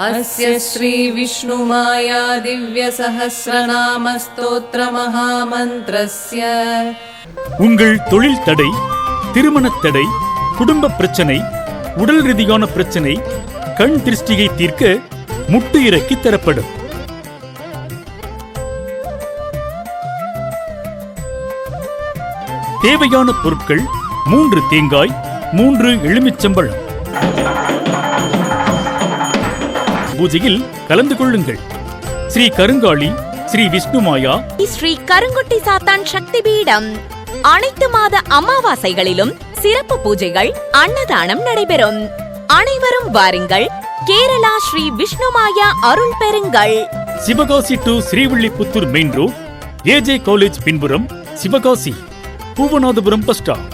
अस्य श्रीविष्णुमाया दिव्यसहस्रनामस्तोत्रमहामन्त्रस्य உங்கள் தொழில் தடை திருமணத் தடை குடும்ப பிரச்சனை உடல் ரீதியான பிரச்சனை கண் திருஷ்டியை தீர்க்க முட்டு இறக்கி தரப்படும் தேவையான பொருட்கள் மூன்று தேங்காய் மூன்று எலுமிச்சம்பழம் பூஜையில் கலந்து கொள்ளுங்கள். ஸ்ரீ கருங்காளி ஸ்ரீ விஷ்ணுமாயா ஸ்ரீ கருங்குட்டி சாத்தான் சக்தி பீடம். அனைத்து மாத அமாவாசைகளிலும் சிறப்பு பூஜைகள் அன்னதானம் நடைபெறும். அனைவரும் வாருங்கள். கேரளா ஸ்ரீ விஷ்ணுமாயா அருள் பெறுங்கள். Sivakasi to Srivilliputhur main road AJ college பின்புறம் சிவகாசி பூவநாதபுரம் பஸ் ஸ்டாப்.